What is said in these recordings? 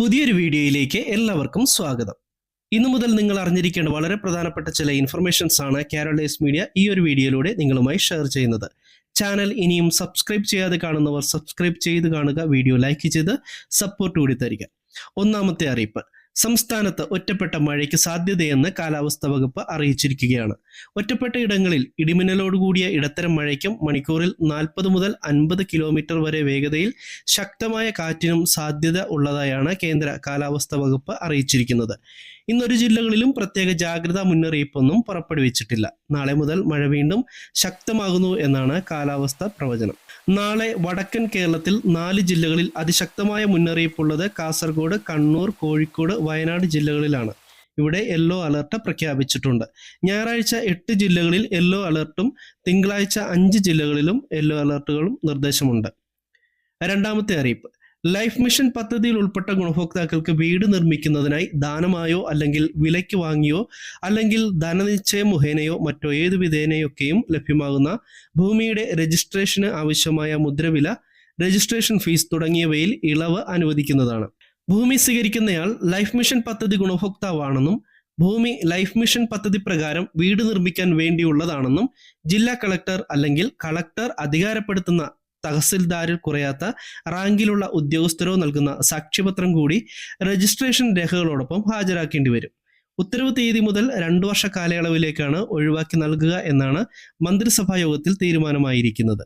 പുതിയൊരു വീഡിയോയിലേക്ക് എല്ലാവർക്കും സ്വാഗതം. ഇന്നു മുതൽ നിങ്ങൾ അറിഞ്ഞിരിക്കേണ്ട വളരെ പ്രധാനപ്പെട്ട ചില ഇൻഫർമേഷൻസ് ആണ് കേരളേസ് മീഡിയ ഈ ഒരു വീഡിയോയിലൂടെ നിങ്ങളുമായി ഷെയർ ചെയ്യുന്നത്. ചാനൽ ഇനിയും സബ്സ്ക്രൈബ് ചെയ്യാതെ കാണുന്നവർ സബ്സ്ക്രൈബ് ചെയ്ത് കാണുക വീഡിയോ ലൈക്ക് ചെയ്ത് സപ്പോർട്ട് കൂടി തരിക. ഒന്നാമത്തെ അറിയിപ്പ്. സംസ്ഥാനത്ത് ഒറ്റപ്പെട്ട മഴയ്ക്ക് സാധ്യതയെന്ന് കാലാവസ്ഥാ വകുപ്പ് അറിയിച്ചിരിക്കുകയാണ്. ഒറ്റപ്പെട്ട ഇടങ്ങളിൽ ഇടിമിന്നലോടുകൂടിയ ഇടത്തരം മഴയ്ക്കും മണിക്കൂറിൽ നാൽപ്പത് മുതൽ അൻപത് കിലോമീറ്റർ വരെ വേഗതയിൽ ശക്തമായ കാറ്റിനും സാധ്യത ഉള്ളതായാണ് കേന്ദ്ര കാലാവസ്ഥാ വകുപ്പ് അറിയിച്ചിരിക്കുന്നത്. ഇന്നൊരു ജില്ലകളിലും പ്രത്യേക ജാഗ്രതാ മുന്നറിയിപ്പൊന്നും പുറപ്പെടുവിച്ചിട്ടില്ല. നാളെ മുതൽ മഴ വീണ്ടും ശക്തമാകുന്നു എന്നാണ് കാലാവസ്ഥാ പ്രവചനം. നാളെ വടക്കൻ കേരളത്തിൽ നാല് ജില്ലകളിൽ അതിശക്തമായ മുന്നറിയിപ്പുള്ളത് കാസർഗോഡ് കണ്ണൂർ കോഴിക്കോട് വയനാട് ജില്ലകളിലാണ്. ഇവിടെ യെല്ലോ അലർട്ട് പ്രഖ്യാപിച്ചിട്ടുണ്ട്. ഞായറാഴ്ച എട്ട് ജില്ലകളിൽ യെല്ലോ അലർട്ടും തിങ്കളാഴ്ച അഞ്ച് ജില്ലകളിലും യെല്ലോ അലർട്ടുകളും നിർദ്ദേശമുണ്ട്. രണ്ടാമത്തെ അറിയിപ്പ്. ലൈഫ് മിഷൻ പദ്ധതിയിൽ ഉൾപ്പെട്ട ഗുണഭോക്താക്കൾക്ക് വീട് നിർമ്മിക്കുന്നതിനായി ദാനമായോ അല്ലെങ്കിൽ വിലയ്ക്ക് വാങ്ങിയോ അല്ലെങ്കിൽ ധനനിശ്ചയം മുഖേനയോ മറ്റോ ഏത് വിധേനയൊക്കെയും ലഭ്യമാകുന്ന ഭൂമിയുടെ രജിസ്ട്രേഷന് ആവശ്യമായ മുദ്രവില രജിസ്ട്രേഷൻ ഫീസ് തുടങ്ങിയവയിൽ ഇളവ് അനുവദിക്കുന്നതാണ്. ഭൂമി സ്വീകരിക്കുന്നയാൾ ലൈഫ് മിഷൻ പദ്ധതി ഗുണഭോക്താവാണെന്നും ഭൂമി ലൈഫ് മിഷൻ പദ്ധതി പ്രകാരം വീട് നിർമ്മിക്കാൻ വേണ്ടിയുള്ളതാണെന്നും ജില്ലാ കളക്ടർ അല്ലെങ്കിൽ കളക്ടർ അധികാരപ്പെടുത്തുന്ന തഹസിൽദാരിൽ കുറയാത്ത റാങ്കിലുള്ള ഉദ്യോഗസ്ഥരോ നൽകുന്ന സാക്ഷ്യപത്രം കൂടി രജിസ്ട്രേഷൻ രേഖകളോടൊപ്പം ഹാജരാക്കേണ്ടി വരും. ഉത്തരവ് തീയതി മുതൽ രണ്ടു വർഷ കാലയളവിലേക്കാണ് ഒഴിവാക്കി നൽകുക എന്നാണ് മന്ത്രിസഭാ യോഗത്തിൽ തീരുമാനമായിരിക്കുന്നത്.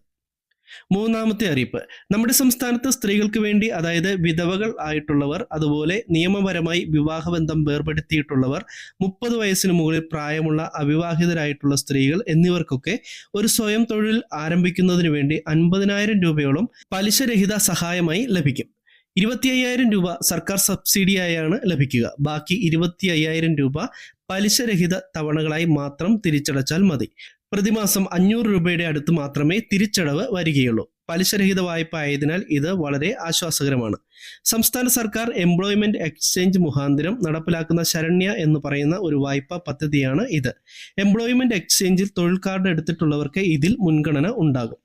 മൂന്നാമത്തെ അറിയിപ്പ്. നമ്മുടെ സംസ്ഥാനത്ത് സ്ത്രീകൾക്ക് വേണ്ടി അതായത് വിധവകൾ ആയിട്ടുള്ളവർ അതുപോലെ നിയമപരമായി വിവാഹബന്ധം വേർപെടുത്തിയിട്ടുള്ളവർ മുപ്പത് വയസ്സിന് മുകളിൽ പ്രായമുള്ള അവിവാഹിതരായിട്ടുള്ള സ്ത്രീകൾ എന്നിവർക്കൊക്കെ ഒരു സ്വയം തൊഴിൽ ആരംഭിക്കുന്നതിന് വേണ്ടി അൻപതിനായിരം രൂപയോളം പലിശരഹിത സഹായമായി ലഭിക്കും. ഇരുപത്തി അയ്യായിരം രൂപ സർക്കാർ സബ്സിഡിയായാണ് ലഭിക്കുക. ബാക്കി ഇരുപത്തി അയ്യായിരം രൂപ പലിശരഹിത തവണകളായി മാത്രം തിരിച്ചടച്ചാൽ മതി. പ്രതിമാസം അഞ്ഞൂറ് രൂപയുടെ അടുത്ത് മാത്രമേ തിരിച്ചടവ് വരികയുള്ളൂ. പലിശരഹിത വായ്പ ആയതിനാൽ ഇത് വളരെ ആശ്വാസകരമാണ്. സംസ്ഥാന സർക്കാർ എംപ്ലോയ്മെന്റ് എക്സ്ചേഞ്ച് മുഖാന്തരം നടപ്പിലാക്കുന്ന ശരണ്യ എന്ന് പറയുന്ന ഒരു വായ്പാ പദ്ധതിയാണ് ഇത്. എംപ്ലോയ്മെന്റ് എക്സ്ചേഞ്ചിൽ തൊഴിൽ കാർഡ് എടുത്തിട്ടുള്ളവർക്ക് ഇതിൽ മുൻഗണന ഉണ്ടാകും.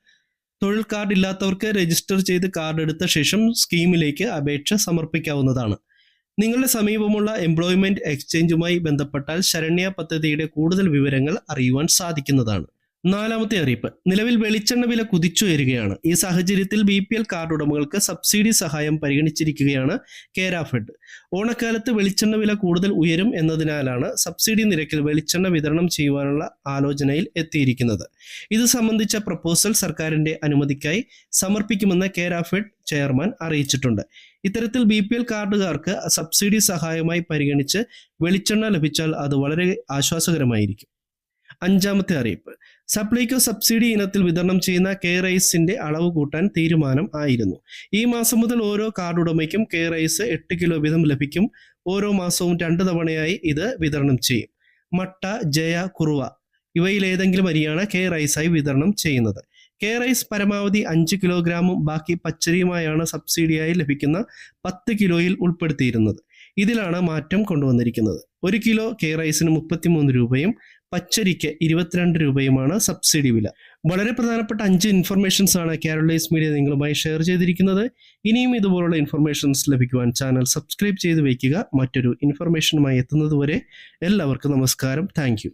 തൊഴിൽ കാർഡ് ഇല്ലാത്തവർക്ക് രജിസ്റ്റർ ചെയ്ത് കാർഡ് എടുത്ത ശേഷം സ്കീമിലേക്ക് അപേക്ഷ സമർപ്പിക്കാവുന്നതാണ്. നിങ്ങളുടെ സമീപമുള്ള എംപ്ലോയ്മെന്റ് എക്സ്ചേഞ്ചുമായി ബന്ധപ്പെട്ടാൽ ശരണ്യ പദ്ധതിയുടെ കൂടുതൽ വിവരങ്ങൾ അറിയുവാൻ സാധിക്കുന്നതാണ്. നാലാമത്തെ അറിയിപ്പ്. നിലവിൽ വെളിച്ചെണ്ണ വില കുതിച്ചുയരുകയാണ് ഈ സാഹചര്യത്തിൽ ബി പി എൽ കാർഡ് ഉടമകൾക്ക് സബ്സിഡി സഹായം പരിഗണിച്ചിരിക്കുകയാണ് കേരാഫെഡ് ഓണക്കാലത്ത് വെളിച്ചെണ്ണ വില കൂടുതൽ ഉയരും എന്നതിനാലാണ് സബ്സിഡി നിരക്കിൽ വെളിച്ചെണ്ണ വിതരണം ചെയ്യുവാനുള്ള ആലോചനയിൽ എത്തിയിരിക്കുന്നത്. ഇത് സംബന്ധിച്ച പ്രപ്പോസൽ സർക്കാരിന്റെ അനുമതിക്കായി സമർപ്പിക്കുമെന്ന് കേരാഫെഡ് ചെയർമാൻ അറിയിച്ചിട്ടുണ്ട്. ഇത്തരത്തിൽ ബി പി എൽ കാർഡുകാർക്ക് സബ്സിഡി സഹായമായി പരിഗണിച്ച് വെളിച്ചെണ്ണ ലഭിച്ചാൽ അത് വളരെ ആശ്വാസകരമായിരിക്കും. അഞ്ചാമത്തെ അറിയിപ്പ്. സപ്ലൈകോ സബ്സിഡി ഇനത്തിൽ വിതരണം ചെയ്യുന്ന കെ റൈസിന്റെ അളവ് കൂട്ടാൻ തീരുമാനം ആയിരുന്നു. ഈ മാസം മുതൽ ഓരോ കാർഡ് ഉടമയ്ക്കും കെ റൈസ് എട്ട് കിലോ വീതം ലഭിക്കും. ഓരോ മാസവും രണ്ട് തവണയായി ഇത് വിതരണം ചെയ്യും. മട്ട ജയ കുറുവ ഇവയിൽ ഏതെങ്കിലും അരിയാണ് കെ റൈസായി വിതരണം ചെയ്യുന്നത്. കെ റൈസ് പരമാവധി അഞ്ച് കിലോഗ്രാമും ബാക്കി പച്ചരിയുമായാണ് സബ്സിഡിയായി ലഭിക്കുന്ന പത്ത് കിലോയിൽ ഉൾപ്പെടുത്തിയിരുന്നത്. ഇതിലാണ് മാറ്റം കൊണ്ടുവന്നിരിക്കുന്നത്. ഒരു കിലോ കെ റൈസിന് മുപ്പത്തിമൂന്ന് രൂപയും പച്ചരിക്ക് ഇരുപത്തിരണ്ട് രൂപയുമാണ് സബ്സിഡി വില. വളരെ പ്രധാനപ്പെട്ട അഞ്ച് ഇൻഫർമേഷൻസ് ആണ് കേരളീസ് മീഡിയ നിങ്ങളുമായി ഷെയർ ചെയ്തിരിക്കുന്നത്. ഇനിയും ഇതുപോലുള്ള ഇൻഫർമേഷൻസ് ലഭിക്കുവാൻ ചാനൽ സബ്സ്ക്രൈബ് ചെയ്ത് വയ്ക്കുക. മറ്റൊരു ഇൻഫർമേഷനുമായി എത്തുന്നതുവരെ എല്ലാവർക്കും നമസ്കാരം. താങ്ക്